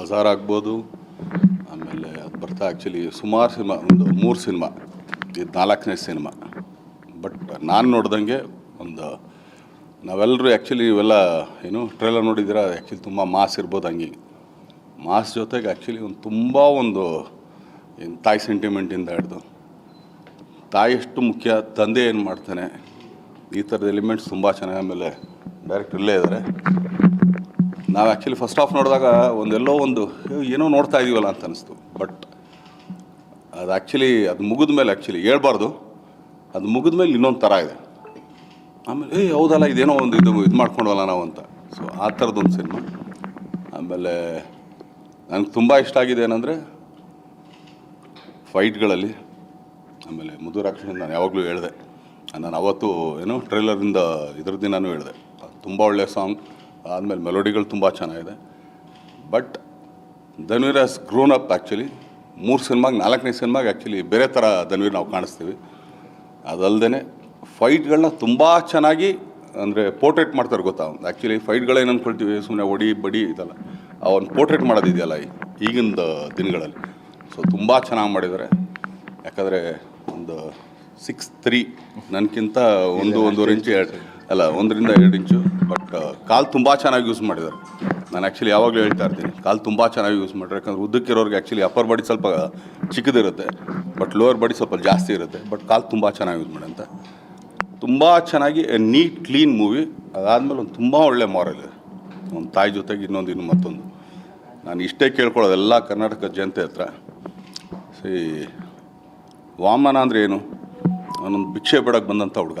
ಬಜಾರ್ ಆಗ್ಬೋದು ಆಮೇಲೆ ಅದು ಬರ್ತಾ ಆ್ಯಕ್ಚುಲಿ ಸುಮಾರು ಸಿನಿಮಾ, ಒಂದು ಮೂರು ಸಿನಿಮಾ ಇದು ನಾಲ್ಕನೇ ಸಿನಿಮಾ. ಬಟ್ ನಾನು ನೋಡ್ದಂಗೆ ಒಂದು ನಾವೆಲ್ಲರೂ ಆ್ಯಕ್ಚುಲಿ ಇವೆಲ್ಲ, ಏನು ಟ್ರೇಲರ್ ನೋಡಿದ್ದೀರಾ ಆ್ಯಕ್ಚುಲಿ ತುಂಬ ಮಾಸ್ ಇರ್ಬೋದು ಹಂಗೆ. ಮಾಸ್ ಜೊತೆಗೆ ಆ್ಯಕ್ಚುಲಿ ಒಂದು ತುಂಬ ಒಂದು, ಏನು, ತಾಯಿ ಸೆಂಟಿಮೆಂಟಿಂದ ಹಿಡ್ದು. ತಾಯಿ ಎಷ್ಟು ಮುಖ್ಯ, ತಂದೆ ಏನು ಮಾಡ್ತಾನೆ, ಈ ಥರದ ಎಲಿಮೆಂಟ್ಸ್ ತುಂಬ ಚೆನ್ನಾಗಿ ಆಮೇಲೆ ಡೈರೆಕ್ಟ್ ಇಲ್ಲೇ ಇದ್ದಾರೆ ನಾವು ಆ್ಯಕ್ಚುಲಿ ಫಸ್ಟ್ ಆಫ್ ನೋಡಿದಾಗ ಒಂದೆಲ್ಲೋ ಒಂದು "ಏ, ಏನೋ ನೋಡ್ತಾ ಇದೀವಲ್ಲ ಅಂತ ಅನಿಸ್ತು. ಬಟ್ ಅದು ಆ್ಯಕ್ಚುಲಿ ಅದು ಮುಗಿದ ಮೇಲೆ ಆ್ಯಕ್ಚುಲಿ ಹೇಳ್ಬಾರ್ದು. ಅದು ಮುಗಿದ ಮೇಲೆ ಇನ್ನೊಂದು ಥರ ಇದೆ. ಆಮೇಲೆ ಏ ಹೌದಲ್ಲ ಇದೇನೋ ಒಂದು ಇದು ಇದು ಮಾಡ್ಕೊಂಡವಲ್ಲ ನಾವು ಅಂತ. ಸೊ ಆ ಥರದ್ದೊಂದು ಸಿನಿಮಾ ಆಮೇಲೆ ನನಗೆ ತುಂಬ ಇಷ್ಟ ಆಗಿದೆ ಏನಂದರೆ ಫೈಟ್ಗಳಲ್ಲಿ ಆಮೇಲೆ ಮುದುರಾಕ್ಷಿ ನಾನು ಯಾವಾಗಲೂ ಹೇಳಿದೆ. ನಾನು ಅವತ್ತು ಏನು ಟ್ರೈಲರಿಂದ ಇದ್ರ ದಿನಾನೂ ಹೇಳಿದೆ. ತುಂಬ ಒಳ್ಳೆಯ ಸಾಂಗ್ ಆದಮೇಲೆ ಮೆಲೋಡಿಗಳು ತುಂಬ ಚೆನ್ನಾಗಿದೆ. But Dhanveer as grown up actually ಮೂರು ಸಿನಿಮಾಗೆ ನಾಲ್ಕನೇ ಸಿನಿಮಾಗೆ ಆ್ಯಕ್ಚುಲಿ ಬೇರೆ ಥರ ಧನ್ವೀರ್ ನಾವು ಕಾಣಿಸ್ತೀವಿ. ಅದಲ್ಲದೆ ಫೈಟ್ಗಳನ್ನ ತುಂಬ ಚೆನ್ನಾಗಿ ಅಂದರೆ ಪೋರ್ಟ್ರೇಟ್ ಮಾಡ್ತಾರೆ ಗೊತ್ತಾ? ಅವ್ನು ಆ್ಯಕ್ಚುಲಿ ಫೈಟ್ಗಳೇನು ಅಂದ್ಕೊಳ್ತೀವಿ ಸುಮ್ಮನೆ ಒಡಿ ಬಡಿ ಇದೆಲ್ಲ. ಅವನು ಪೋರ್ಟ್ರೇಟ್ ಮಾಡೋದಿದೆಯಲ್ಲ ಈಗಿನ ದಿನಗಳಲ್ಲಿ. ಸೊ ತುಂಬ ಚೆನ್ನಾಗಿ ಮಾಡಿದ್ದಾರೆ. ಯಾಕಂದರೆ ಒಂದು ಸಿಕ್ಸ್ ತ್ರೀ ನನಗಿಂತ ಒಂದು ಒಂದೂವರೆ ಇಂಚು ಎರಡು ಅಲ್ಲ ಒಂದರಿಂದ ಎರಡು ಇಂಚು ಬಟ್ ಕಾಲು ತುಂಬ ಚೆನ್ನಾಗಿ ಯೂಸ್ ಮಾಡಿದ್ದಾರೆ. ನಾನು ಆ್ಯಕ್ಚುಲಿ ಯಾವಾಗಲೂ ಹೇಳ್ತಾ ಇರ್ತೀನಿ, ಕಾಲು ತುಂಬ ಚೆನ್ನಾಗಿ ಯೂಸ್ ಮಾಡಿದ್ರೆ ಯಾಕಂದ್ರೆ ಉದ್ದಕ್ಕಿರೋರಿಗೆ ಆ್ಯಕ್ಚುಲಿ ಅಪ್ಪರ್ ಬಾಡಿ ಸ್ವಲ್ಪ ಚಿಕ್ಕದಿರುತ್ತೆ ಬಟ್ ಲೋವರ್ ಬಾಡಿ ಸ್ವಲ್ಪ ಜಾಸ್ತಿ ಇರುತ್ತೆ. ಬಟ್ ಕಾಲು ತುಂಬ ಚೆನ್ನಾಗಿ ಯೂಸ್ ಮಾಡಂತ ತುಂಬ ಚೆನ್ನಾಗಿ ನೀಟ್ ಕ್ಲೀನ್ ಮೂವಿ ಅದಾದಮೇಲೆ ಒಂದು ತುಂಬ ಒಳ್ಳೆ ಮಾರಲ್ ಇದೆ. ಒಂದು ತಾಯಿ ಜೊತೆಗೆ ಇನ್ನೊಂದು, ಇನ್ನು ಮತ್ತೊಂದು. ನಾನು ಇಷ್ಟೇ ಕೇಳ್ಕೊಳ್ಳೋದು ಎಲ್ಲ ಕರ್ನಾಟಕ ಜನತೆ ಹತ್ರ. ಸಿ, ವಾಮನ ಅಂದರೆ ಏನು? ಅವನೊಂದು ಭಿಕ್ಷೆ ಬೇಡಕ್ಕೆ ಬಂದಂಥ ಹುಡುಗ.